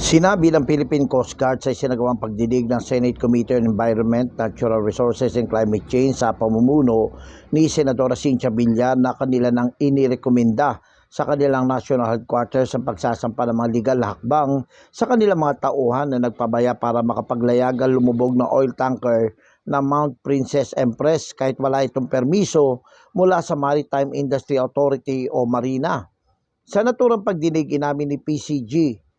Sinabi ng Philippine Coast Guard sa isinagawang pagdidig ng Senate Committee on Environment, Natural Resources and Climate Change sa pamumuno ni Senadora Cynthia Villar na kanila nang inirekomenda sa kanilang national headquarters ang pagsasampa ng mga legal hakbang sa kanilang mga tauhan na nagpabaya para makapaglayagan lumubog na oil tanker na Mount Princess Empress kahit wala itong permiso mula sa Maritime Industry Authority o Marina. Sa naturang pagdinig inamin ni PCG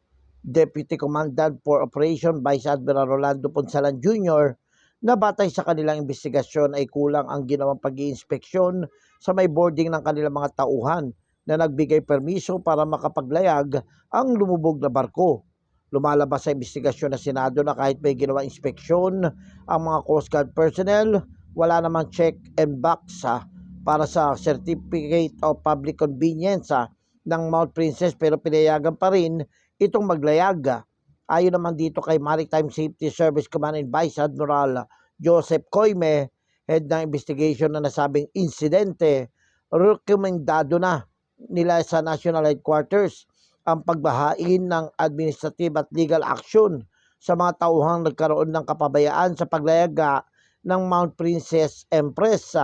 Deputy Commandant for Operation Vice Admiral Rolando Ponsalan Jr. na batay sa kanilang investigasyon ay kulang ang ginawang pag inspeksyon sa may boarding ng kanilang mga tauhan na nagbigay permiso para makapaglayag ang lumubog na barko. Lumalabas sa investigasyon ng Senado na kahit may ginawang inspeksyon ang mga Coast Guard personnel, wala namang check and box ah, para sa Certificate of Public Convenience ah, ng Mount Princess pero pinayagan pa rin itong maglayag. Ayon naman dito kay Maritime Safety Service Command and Vice Admiral Joseph Coime, head ng investigation na nasabing insidente, rekomendado na nila sa National Headquarters ang pagbahain ng administrative at legal action sa mga tauhang nagkaroon ng kapabayaan sa paglayaga ng Mount Princess Empress.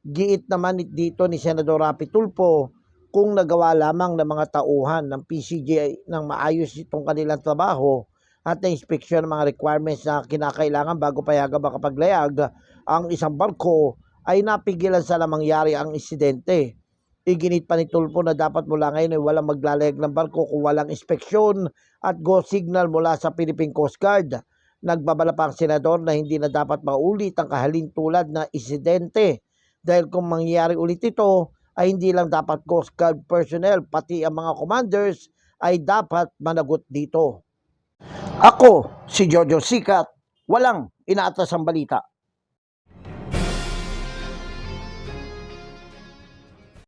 Giit naman dito ni Senador Rapi Tulfo kung nagawa lamang ng mga tauhan ng PCG ng maayos itong kanilang trabaho at na inspeksyon ng mga requirements na kinakailangan bago payagan makapaglayag ang isang barko ay napigilan sa mangyari ang insidente. Iginit pa ni Tulfo na dapat mula ngayon ay walang maglalayag ng barko kung walang inspeksyon at go signal mula sa Philippine Coast Guard. Nagbabala pa ang senador na hindi na dapat maulit ang kahalintulad na insidente dahil kung mangyayari ulit ito ay hindi lang dapat Coast Guard personnel pati ang mga commanders ay dapat managot dito. Ako, si Jojo Sikat, walang inaatas ang balita.